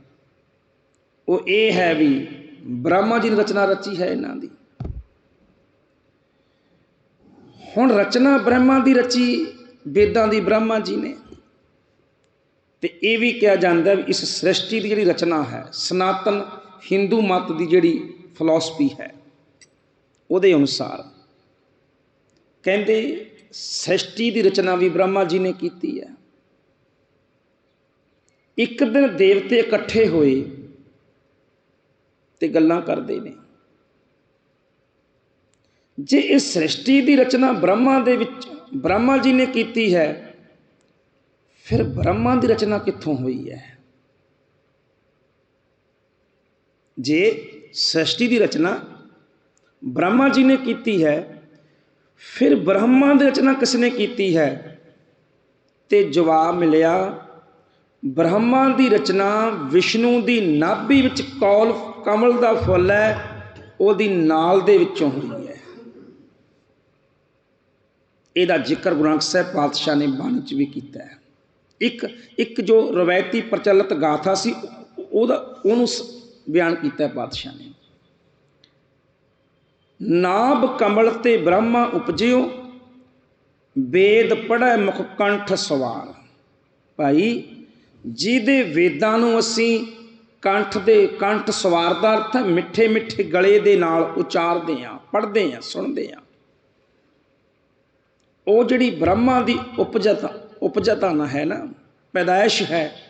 ਉਹ ਇਹ ਹੈ ਵੀ ਬ੍ਰਹਮਾ ਜੀ ਨੇ ਰਚਨਾ ਰਚੀ ਹੈ ਇਹਨਾਂ ਦੀ। ਹੁਣ ਰਚਨਾ ਬ੍ਰਹਮਾ ਦੀ ਰਚੀ, ਵੇਦਾਂ ਦੀ ਬ੍ਰਹਮਾ ਜੀ ਨੇ। ਤੇ ਇਹ ਵੀ ਕਿਹਾ ਜਾਂਦਾ ਵੀ ਇਸ ਸ੍ਰਿਸ਼ਟੀ ਦੀ ਜਿਹੜੀ ਰਚਨਾ ਹੈ, ਸਨਾਤਨ ਹਿੰਦੂ ਮਤ ਦੀ ਜਿਹੜੀ ਫਿਲਾਸਫੀ ਹੈ। ਉਹਦੇ ਅਨੁਸਾਰ ਕਹਿੰਦੇ ਸ੍ਰਿਸ਼ਟੀ ਦੀ ਰਚਨਾ ਵੀ ਬ੍ਰਹਮਾ ਜੀ ਨੇ ਕੀਤੀ ਹੈ। ਇੱਕ ਦਿਨ ਦੇਵਤੇ ਇਕੱਠੇ ਹੋਏ ਤੇ ਗੱਲਾਂ ਕਰਦੇ ਨੇ। ਜੇ ਇਸ ਸ੍ਰਿਸ਼ਟੀ ਦੀ ਰਚਨਾ ਬ੍ਰਹਮਾ ਦੇ ਵਿੱਚ ਬ੍ਰਹਮਾ ਜੀ ਨੇ ਕੀਤੀ ਹੈ, ਫਿਰ ਬ੍ਰਹਮਾ ਦੀ ਰਚਨਾ ਕਿੱਥੋਂ ਹੋਈ ਹੈ? ਜੇ ਸ੍ਰਿਸ਼ਟੀ ਦੀ ਰਚਨਾ ਬ੍ਰਹਮਾ ਜੀ ਨੇ ਕੀਤੀ ਹੈ, ਫਿਰ ਬ੍ਰਹਮਾ ਦੀ ਰਚਨਾ ਕਿਸ ਨੇ ਕੀਤੀ ਹੈ? ਤੇ ਜਵਾਬ ਮਿਲਿਆ, ਬ੍ਰਹਮਾ ਦੀ ਰਚਨਾ ਵਿਸ਼ਨੂੰ ਦੀ ਨਾਭੀ ਵਿੱਚ ਕੌਲ, ਕਮਲ ਦਾ ਫੁੱਲ ਹੈ, ਉਹਦੀ ਨਾਲ ਦੇ ਵਿੱਚੋਂ ਹੋਈ ਹੈ। ਇਹਦਾ ਜ਼ਿਕਰ ਗੁਰੂ ਨਾਨਕ ਸਾਹਿਬ ਪਾਤਸ਼ਾਹ ਨੇ ਬਾਣੀ 'ਚ ਵੀ ਕੀਤਾ ਹੈ। ਇੱਕ ਇੱਕ ਜੋ ਰਵਾਇਤੀ ਪ੍ਰਚਲਿਤ ਗਾਥਾ ਸੀ ਉਹਦਾ, ਉਹਨੂੰ ਸ- ਬਿਆਨ ਕੀਤਾ ਪਾਤਸ਼ਾਹ ਨੇ। ਨਾਭ ਕਮਲ ਤੇ ਬ੍ਰਹਮਾ ਉਪਜਿਓ, ਵੇਦ ਪੜ੍ਹੈ ਮੁਖ ਕੰਠ ਸਵਾਰ। ਭਾਈ, ਜਿਹਦੇ ਵੇਦਾਂ ਨੂੰ ਅਸੀਂ ਕੰਠ ਦੇ ਕੰਠ ਸਵਾਰ ਦਾ ਅਰਥ ਮਿੱਠੇ ਮਿੱਠੇ ਗਲੇ ਦੇ ਨਾਲ ਉਚਾਰਦੇ ਆਂ ਪੜ੍ਹਦੇ ਆਂ ਸੁਣਦੇ ਆਂ ਉਹ ਜਿਹੜੀ ਬ੍ਰਹਮਾ ਦੀ ਉਪਜਤਾ ਉਪਜਤਾ ਨਾ ਹੈ ਨਾ, ਪੈਦਾਇਸ਼ ਹੈ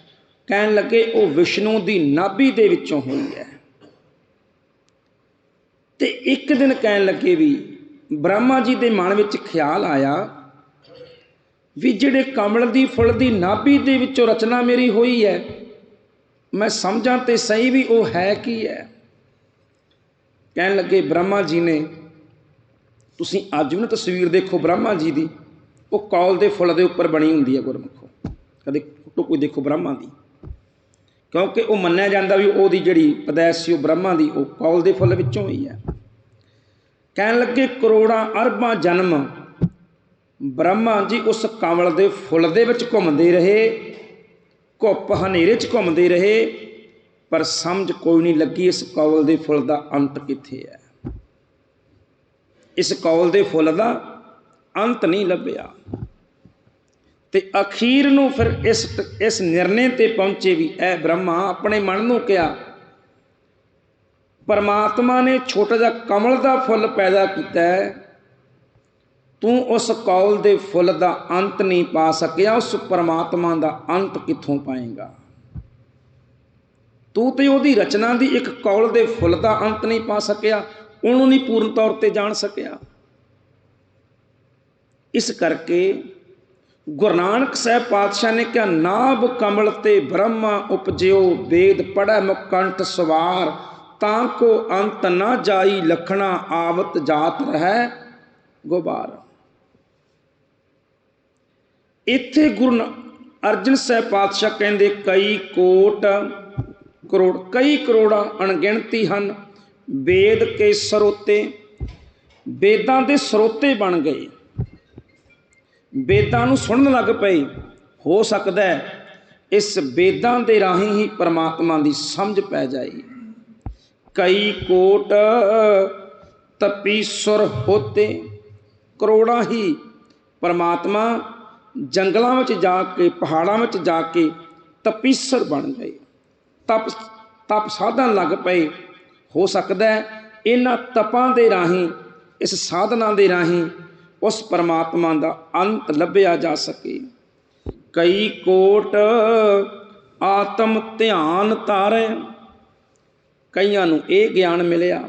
ਕਹਿਣ ਲੱਗੇ, ਉਹ ਵਿਸ਼ਨੂੰ ਦੀ ਨਾਭੀ ਦੇ ਵਿੱਚੋਂ ਹੋਈ ਹੈ। ਤੇ ਇੱਕ ਦਿਨ ਕਹਿਣ ਲੱਗੇ ਵੀ, ਬ੍ਰਹਮਾ ਜੀ ਦੇ ਮਨ ਵਿੱਚ ਖਿਆਲ ਆਇਆ ਵੀ ਜਿਹੜੇ ਕਮਲ ਦੀ ਫੁੱਲ ਦੀ ਨਾਭੀ ਦੇ ਵਿੱਚੋਂ ਰਚਨਾ ਮੇਰੀ ਹੋਈ ਹੈ, ਮੈਂ ਸਮਝਾਂ ਤੇ ਸਹੀ ਵੀ ਉਹ ਹੈ ਕੀ ਹੈ। ਕਹਿਣ ਲੱਗੇ, ਬ੍ਰਹਮਾ ਜੀ ਨੇ, ਤੁਸੀਂ ਅੱਜ ਵੀ ਨਾ ਤਸਵੀਰ ਦੇਖੋ ਬ੍ਰਹਮਾ ਜੀ ਦੀ, ਉਹ ਕੌਲ ਦੇ ਫੁੱਲ ਦੇ ਉੱਪਰ ਬਣੀ ਹੁੰਦੀ ਹੈ ਗੁਰਮੁਖੋ। ਕਦੇ ਫੋਟੋ ਕੋਈ ਦੇਖੋ ਬ੍ਰਹਮਾ ਦੀ। ਕਿਉਂਕਿ ਉਹ ਮੰਨਿਆ ਜਾਂਦਾ ਵੀ ਉਹਦੀ ਜਿਹੜੀ ਪਦੈਸ਼ ਸੀ ਉਹ ਬ੍ਰਹਮਾ ਦੀ, ਉਹ ਕੌਲ ਦੇ ਫੁੱਲ ਵਿੱਚੋਂ ਹੀ ਹੈ। ਕਹਿਣ ਲੱਗੇ ਕਰੋੜਾਂ ਅਰਬਾਂ ਜਨਮ ਬ੍ਰਹਮਾ ਜੀ ਉਸ ਕਮਲ ਦੇ ਫੁੱਲ ਦੇ ਵਿੱਚ ਘੁੰਮਦੇ ਰਹੇ, ਘੁੱਪ ਹਨੇਰੇ 'ਚ ਘੁੰਮਦੇ ਰਹੇ, ਪਰ ਸਮਝ ਕੋਈ ਨਹੀਂ ਲੱਗੀ ਇਸ ਕੌਲ ਦੇ ਫੁੱਲ ਦਾ ਅੰਤ ਕਿੱਥੇ ਹੈ। ਇਸ ਕੌਲ ਦੇ ਫੁੱਲ ਦਾ ਅੰਤ ਨਹੀਂ ਲੱਭਿਆ। ਤੇ ਅਖੀਰ ਨੂੰ ਫਿਰ ਇਸ ਇਸ ਨਿਰਣੇ ਤੇ ਪਹੁੰਚੇ ਵੀ ਐ ਬ੍ਰਹਮਾ ਆਪਣੇ ਮਨ ਨੂੰ ਕਿਹਾ, ਪਰਮਾਤਮਾ ਨੇ ਛੋਟਾ ਜਿਹਾ ਕਮਲ ਦਾ ਫੁੱਲ ਪੈਦਾ ਕੀਤਾ ਹੈ ਤੂੰ ਉਸ ਕੌਲ ਦੇ ਫੁੱਲ ਦਾ ਅੰਤ ਨਹੀਂ ਪਾ ਸਕਿਆ, ਉਸ ਪਰਮਾਤਮਾ ਦਾ ਅੰਤ ਕਿੱਥੋਂ ਪਾਏਗਾ? ਤੂੰ ਤੇ ਉਹਦੀ ਰਚਨਾ ਦੀ ਇੱਕ ਕੌਲ ਦੇ ਫੁੱਲ ਦਾ ਅੰਤ ਨਹੀਂ ਪਾ ਸਕਿਆ, ਉਹਨੂੰ ਨਹੀਂ ਪੂਰਨ ਤੌਰ ਤੇ ਜਾਣ ਸਕਿਆ। ਇਸ ਕਰਕੇ ਗੁਰੂ ਨਾਨਕ ਸਾਹਿਬ ਪਾਤਸ਼ਾਹ ਨੇ ਕਿਹਾ, ਨਾਭ ਕਮਲ ਤੇ ਬ੍ਰਹਮਾ ਉਪਜਿਓ, ਵੇਦ ਪੜੈ ਮੁਕੰਠ ਸਵਾਰ, ਤਾਂ ਕੋ ਅੰਤ ਨਾ ਜਾਈ ਲਖਣਾ ਆਵਤ ਜਾਤ ਰਹਿ ਗੁਬਾਰ। ਇੱਥੇ ਗੁਰੂ ਅਰਜਨ ਸਾਹਿਬ ਪਾਤਸ਼ਾਹ ਕਹਿੰਦੇ, ਕਈ ਕੋਟ ਕਰੋੜ, ਕਈ ਕਰੋੜਾਂ ਅਣਗਿਣਤੀ ਹਨ, ਵੇਦ ਕੇ ਸਰੋਤੇ, ਵੇਦਾਂ ਦੇ ਸਰੋਤੇ ਬਣ ਗਏ। ਵੇਦਾਂ ਨੂੰ ਸੁਣਨ ਲੱਗ ਪਏ। ਹੋ ਸਕਦਾ ਹੈ ਇਸ ਵੇਦਾਂ ਦੇ ਰਾਹੀਂ ਹੀ ਪਰਮਾਤਮਾ ਦੀ ਸਮਝ ਪੈ ਜਾਏ। ਕਈ ਕੋਟ ਤਪੀਸੁਰ ਹੋਤੇ, ਕਰੋੜਾਂ ਹੀ ਪਰਮਾਤਮਾ ਜੰਗਲਾਂ ਵਿੱਚ ਜਾ ਕੇ, ਪਹਾੜਾਂ ਵਿੱਚ ਜਾ ਕੇ ਤਪੀਸਰ ਬਣ ਗਏ। ਤਪ ਤਪ ਸਾਧਨ ਲੱਗ ਪਏ। ਹੋ ਸਕਦਾ ਹੈ ਇਹਨਾਂ ਤਪਾਂ ਦੇ ਰਾਹੀਂ, ਇਸ ਸਾਧਨਾ ਦੇ ਰਾਹੀਂ ਉਸ ਪਰਮਾਤਮਾ ਦਾ ਅੰਤ ਲੱਭਿਆ ਜਾ ਸਕੇ। ਕਈ ਕੋਟ ਆਤਮ ਧਿਆਨ ਤਾਰੇ ਕਈਆਂ ਨੂੰ ਇਹ ਗਿਆਨ ਮਿਲਿਆ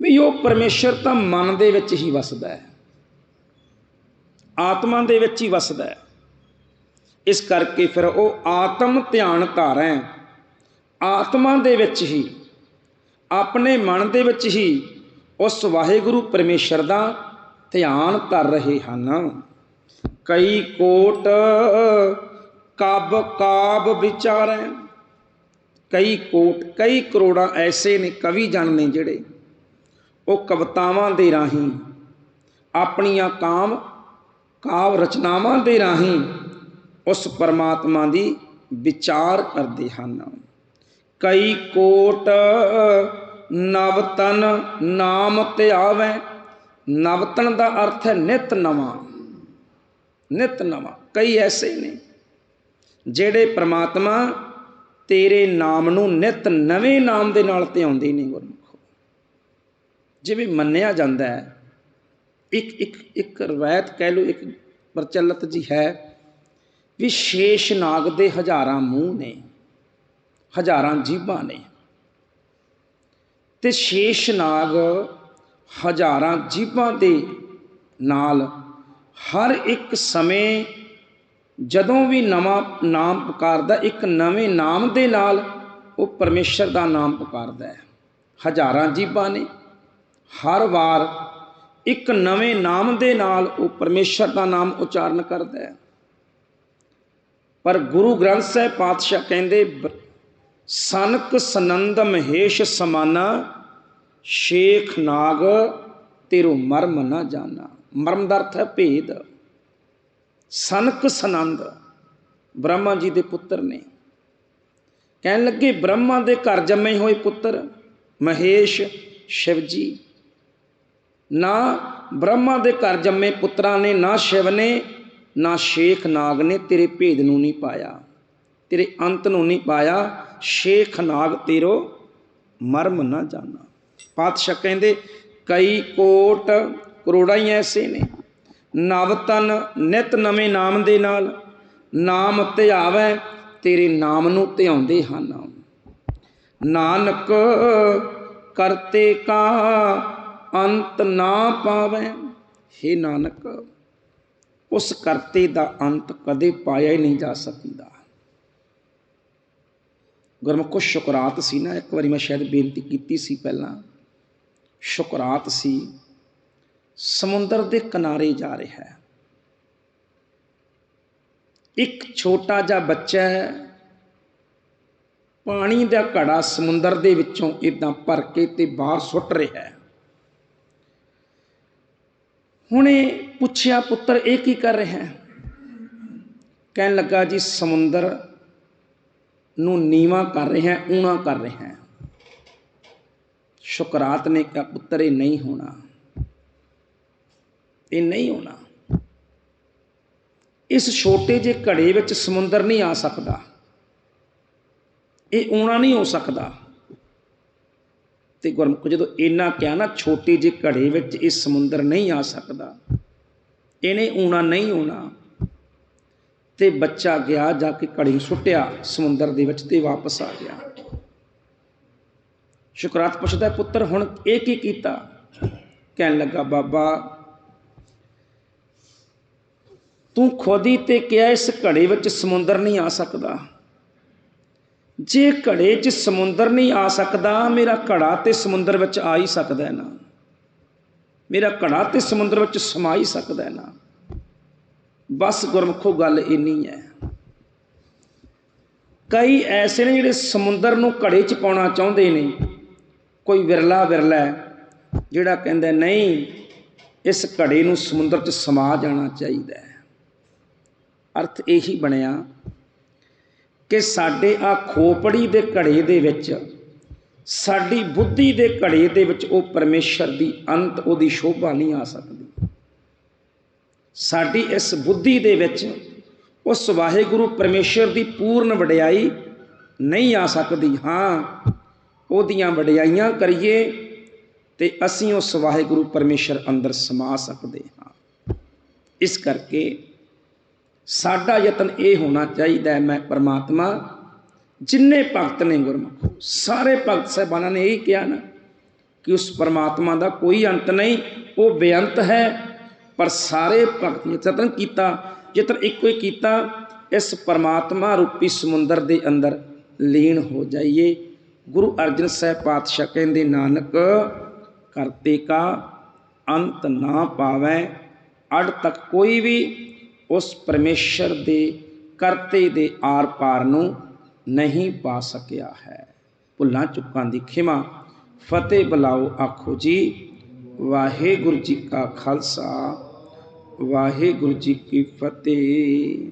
ਵੀ ਉਹ ਪਰਮੇਸ਼ਰ ਤਾਂ ਮਨ ਦੇ ਵਿੱਚ ਹੀ ਵਸਦਾ ਹੈ। ਆਤਮਾ ਦੇ ਵਿੱਚ ਹੀ ਵਸਦਾ ਹੈ। ਇਸ ਕਰਕੇ ਫਿਰ ਉਹ ਆਤਮ ਧਿਆਨ ਧਾਰੈ ਆਤਮਾ ਦੇ ਵਿੱਚ ਹੀ, ਆਪਣੇ ਮਨ ਦੇ ਵਿੱਚ ਹੀ ਉਸ ਵਾਹਿਗੁਰੂ ਪਰਮੇਸ਼ਰ ਦਾ ਧਿਆਨ ਕਰ ਰਹੇ ਹਨ। ਕਈ ਕੋਟ ਕਬ ਕਾਬ ਵਿਚਾਰੈ। ਕਈ ਕੋਟ, ਕਈ ਕਰੋੜਾਂ ਐਸੇ ਨੇ ਕਵੀ ਜਨ ਨੇ ਜਿਹੜੇ ਉਹ ਕਵਤਾਵਾਂ ਦੇ ਰਾਹੀਂ, ਆਪਣੀਆਂ ਕਾਮ ਕਾਵ ਰਚਨਾਵਾਂ ਦੇ ਰਾਹੀਂ ਉਸ ਪਰਮਾਤਮਾ ਦੀ ਵਿਚਾਰ ਕਰਦੇ ਹਨ। ਕਈ ਕੋਟ ਨਵਤਨ ਨਾਮ ਧਿਆਵੈ ਨਵਤਨ ਦਾ ਅਰਥ ਹੈ ਨਿਤ ਨਵਾਂ। ਨਿਤ ਨਵਾਂ, ਕਈ ਐਸੇ ਨੇ, ਜਿਹੜੇ ਪ੍ਰਮਾਤਮਾ ਤੇਰੇ ਨਾਮ ਨੂੰ ਨਿਤ ਨਵੇਂ ਨਾਮ ਦੇ ਨਾਲ ਧਿਆਉਂਦੇ ਨੇ ਗੁਰਮੁਖੋ। ਜਿਵੇਂ ਮੰਨਿਆ ਜਾਂਦਾ ਹੈ, ਇੱਕ ਇੱਕ ਇੱਕ ਰਵਾਇਤ ਕਹਿ ਲਓ, ਇੱਕ ਪ੍ਰਚਲਿਤ ਜੀ ਹੈ ਵੀ ਸ਼ੇਸ਼ ਨਾਗ ਦੇ ਹਜ਼ਾਰਾਂ ਮੂੰਹ ਨੇ, ਹਜ਼ਾਰਾਂ ਜੀਭਾਂ ਨੇ। ਤੇ ਸ਼ੇਸ਼ ਨਾਗ ਹਜ਼ਾਰਾਂ ਜੀਭਾਂ ਦੇ ਨਾਲ ਹਰ ਇੱਕ ਸਮੇਂ ਜਦੋਂ ਵੀ ਨਵਾਂ ਨਾਮ ਪੁਕਾਰਦਾ, ਇੱਕ ਨਵੇਂ ਨਾਮ ਦੇ ਨਾਲ ਉਹ ਪਰਮੇਸ਼ਰ ਦਾ ਨਾਮ ਪੁਕਾਰਦਾ ਹੈ। ਹਜ਼ਾਰਾਂ ਜੀਭਾਂ ਨੇ, ਹਰ ਵਾਰ ਇੱਕ ਨਵੇਂ ਨਾਮ ਦੇ ਨਾਲ ਉਹ ਪਰਮੇਸ਼ਰ ਦਾ ਨਾਮ ਉਚਾਰਨ ਕਰਦਾ ਹੈ। ਪਰ ਗੁਰੂ ਗ੍ਰੰਥ ਸਾਹਿਬ ਪਾਤਸ਼ਾਹ ਕਹਿੰਦੇ, ਬ- ਸਨਕ ਸਨੰਦ ਮਹੇਸ਼ ਸਮਾਨਾ ਸ਼ੇਖ ਨਾਗ ਤੇਰੋ ਮਰਮ ਨਾ ਜਾਣਾ। ਮਰਮ ਦਾ ਅਰਥ ਹੈ ਭੇਦ। ਸਨਕ ਸਨੰਦ, ਬ੍ਰਹਮਾ ਜੀ ਦੇ ਪੁੱਤਰ ਨੇ। ਕਹਿਣ ਲੱਗੇ, ਬ੍ਰਹਮਾ ਦੇ ਘਰ ਜੰਮੇ ਹੋਏ ਪੁੱਤਰ, ਮਹੇਸ਼ ਸ਼ਿਵ ਜੀ ਨਾ ਬ੍ਰਹਮਾ ਦੇ ਘਰ ਜੰਮੇ ਪੁੱਤਰਾਂ ਨੇ, ਨਾ ਸ਼ਿਵ ਨੇ, ਨਾ ਸ਼ੇਖ ਨਾਗ ਨੇ ਤੇਰੇ ਭੇਦ ਨੂੰ ਨਹੀਂ ਪਾਇਆ। ਤੇਰੇ ਅੰਤ ਨੂੰ ਨਹੀਂ ਪਾਇਆ। ਸ਼ੇਖ ਨਾਗ ਤੇਰੋ ਮਰਮ ਨਾ ਜਾਣਾ। ਪਾਤਸ਼ਾਹ ਕਹਿੰਦੇ, ਕਈ ਕੋਟ ਕਰੋੜਾਂ ਹੀ ਐਸੇ ਨੇ। ਨਵਤਨ ਨਿਤ ਨਵੇਂ ਨਾਮ ਦੇ ਨਾਲ, ਨਾਮ ਧਿਆਵੈ ਤੇਰੇ ਨਾਮ ਨੂੰ ਧਿਆਉਂਦੇ ਹਨ ਨਾਨਕ ਕਰਤੇ ਕਾ ਅੰਤ ਨਾ ਪਾਵੈ। हे ਨਾਨਕ, ਉਸ ਕਰਤੇ ਦਾ ਅੰਤ ਕਦੇ ਪਾਇਆ ਹੀ ਨਹੀਂ ਜਾ ਸਕਦਾ। ਗੁਰਮੁਖੋ ਸ਼ੁਕਰਾਤ ਸੀ ਨਾ, ਇੱਕ ਵਾਰੀ ਮੈਂ ਸ਼ਾਇਦ ਬੇਨਤੀ ਕੀਤੀ ਸੀ ਪਹਿਲਾਂ। ਸ਼ੁਕਰਾਤ ਸੀ, ਸਮੁੰਦਰ ਦੇ ਕਿਨਾਰੇ ਜਾ ਰਿਹਾ ਹੈ। ਇੱਕ ਛੋਟਾ ਜਿਹਾ ਬੱਚਾ ਹੈ, ਪਾਣੀ ਦਾ ਘੜਾ ਸਮੁੰਦਰ ਦੇ ਵਿੱਚੋਂ ਇਦਾਂ ਭਰ ਕੇ ਤੇ ਬਾਹਰ ਸੁੱਟ ਰਿਹਾ ਹੈ। ਹੁਣੇ ਪੁੱਛਿਆ, ਪੁੱਤਰ, ਇਹ ਕੀ ਕਰ ਰਿਹਾ ਹੈ? ਕਹਿਣ ਲੱਗਾ, ਜੀ, ਸਮੁੰਦਰ ਨੂੰ ਨੀਵਾ ਕਰ ਰਿਹਾ, ਊਣਾ ਕਰ ਰਿਹਾ ਸ਼ੁਕਰਾਤ ਨੇ ਕਿਹਾ, ਪੁੱਤਰ, ਇਹ ਨਹੀਂ ਹੋਣਾ। ਇਹ ਨਹੀਂ ਹੋਣਾ। ਇਸ ਛੋਟੇ ਜਿਹੇ ਘੜੇ ਵਿੱਚ ਸਮੁੰਦਰ ਨਹੀਂ ਆ ਸਕਦਾ। ਇਹ ਊਣਾ ਨਹੀਂ ਹੋ ਸਕਦਾ। ਤੇ ਗੁਰਮੁਖ ਜਦੋਂ ਇੰਨਾ ਕਿਹਾ ਨਾ, ਛੋਟੇ ਜਿਹੀ ਘੜੇ ਵਿੱਚ ਇਹ ਸਮੁੰਦਰ ਨਹੀਂ ਆ ਸਕਦਾ। ਇਹਨੇ ਊਣਾ ਨਹੀਂ ਆਉਣਾ ਤੇ ਬੱਚਾ ਗਿਆ, ਜਾ ਕੇ ਘੜੀ ਸੁੱਟਿਆ, ਸਮੁੰਦਰ ਦੇ ਵਿੱਚ ਤੇ ਵਾਪਸ ਆ ਗਿਆ। ਸ਼ੁਕਰਾਤ ਪੁੱਛਦਾ, ਪੁੱਤਰ, ਹੁਣ ਇਹ ਕੀ ਕੀਤਾ? ਕਹਿਣ ਲੱਗਾ, ਬਾਬਾ, ਤੂੰ ਖੁਦ ਹੀ ਤੇ ਕਿਹਾ ਇਸ ਘੜੇ ਵਿੱਚ ਸਮੁੰਦਰ ਨਹੀਂ ਆ ਸਕਦਾ। ਜੇ ਘੜੇ 'ਚ ਸਮੁੰਦਰ ਨਹੀਂ ਆ ਸਕਦਾ, ਮੇਰਾ ਘੜਾ ਤੇ ਸਮੁੰਦਰ ਵਿੱਚ ਆ ਹੀ ਸਕਦਾ ਹੈ ਨਾ। ਮੇਰਾ ਘੜਾ ਤੇ ਸਮੁੰਦਰ ਵਿੱਚ ਸਮਾ ਹੀ ਸਕਦਾ ਹੈ ਨਾ। ਬਸ ਗੁਰਮੁਖੋ, ਗੱਲ ਇੰਨੀ ਹੈ। ਕਈ ਐਸੇ ਨੇ ਜਿਹੜੇ ਸਮੁੰਦਰ ਨੂੰ ਘੜੇ 'ਚ ਪਾਉਣਾ ਚਾਹੁੰਦੇ ਨੇ ਕੋਈ ਵਿਰਲਾ ਵਿਰਲਾ ਜਿਹੜਾ ਕਹਿੰਦਾ ਨਹੀਂ, ਇਸ ਘੜੇ ਨੂੰ ਸਮੁੰਦਰ 'ਚ ਸਮਾ ਜਾਣਾ ਚਾਹੀਦਾ ਹੈ। ਅਰਥ ਇਹੀ ਬਣਿਆ ਕਿ ਸਾਡੇ ਆ ਖੋਪੜੀ ਦੇ ਘੜੇ ਦੇ ਵਿੱਚ, ਸਾਡੀ ਬੁੱਧੀ ਦੇ ਘੜੇ ਦੇ ਵਿੱਚ ਉਹ ਪਰਮੇਸ਼ਰ ਦੀ ਅੰਤ, ਉਹਦੀ ਸ਼ੋਭਾ ਨਹੀਂ ਆ ਸਕਦੀ। ਸਾਡੀ ਇਸ ਬੁੱਧੀ ਦੇ ਵਿੱਚ ਉਸ ਵਾਹਿਗੁਰੂ ਪਰਮੇਸ਼ਰ ਦੀ ਪੂਰਨ ਵਡਿਆਈ ਨਹੀਂ ਆ ਸਕਦੀ। ਹਾਂ ਉਹਦੀਆਂ ਵਡਿਆਈਆਂ ਕਰੀਏ ਤੇ ਅਸੀਂ ਉਸ ਵਾਹਿਗੁਰੂ ਪਰਮੇਸ਼ਰ ਅੰਦਰ ਸਮਾ ਸਕਦੇ ਹਾਂ। ਇਸ ਕਰਕੇ ਸਾਡਾ ਯਤਨ ਇਹ ਹੋਣਾ ਚਾਹੀਦਾ ਹੈ, ਮੈਂ ਪਰਮਾਤਮਾ, ਜਿੰਨੇ ਭਗਤ ਨੇ ਗੁਰਮੁਖ, ਸਾਰੇ ਭਗਤ ਸਾਹਿਬਾਨਾਂ ਨੇ ਇਹ ਕਿਹਾ ਨਾ ਕਿ ਉਸ ਪਰਮਾਤਮਾ ਦਾ ਕੋਈ ਅੰਤ ਨਹੀਂ, ਉਹ ਬੇਅੰਤ ਹੈ, ਪਰ ਸਾਰੇ ਭਗਤ ਨੇ ਯਤਨ ਕੀਤਾ, ਯਤਨ ਇੱਕੋ ਹੀ ਕੀਤਾ, ਇਸ ਪਰਮਾਤਮਾ ਰੂਪੀ ਸਮੁੰਦਰ ਦੇ ਅੰਦਰ ਲੀਨ ਹੋ ਜਾਈਏ। ਗੁਰੂ ਅਰਜਨ ਸਾਹਿਬ ਪਾਤਸ਼ਾਹ ਕਹਿੰਦੇ, ਨਾਨਕ, ਕਰਤੇ ਕਾ ਅੰਤ ਨਾ ਪਾਵੈ, ਅੜ ਤੱਕ ਕੋਈ ਵੀ ਉਸ ਪਰਮੇਸ਼ਰ ਦੇ ਕਰਤੇ ਦੇ ਆਰ ਪਾਰ ਨੂੰ ਨਹੀਂ ਪਾ ਸਕਿਆ ਹੈ। ਭੁੱਲਾਂ ਚੁੱਕਾਂ ਦੀ ਖਿਮਾ, ਫਤਿਹ ਬੁਲਾਓ ਆਖੋ ਜੀ। ਵਾਹਿਗੁਰੂ ਜੀ ਕਾ ਖਾਲਸਾ, ਵਾਹਿਗੁਰੂ ਜੀ ਕੀ ਫਤਿਹ।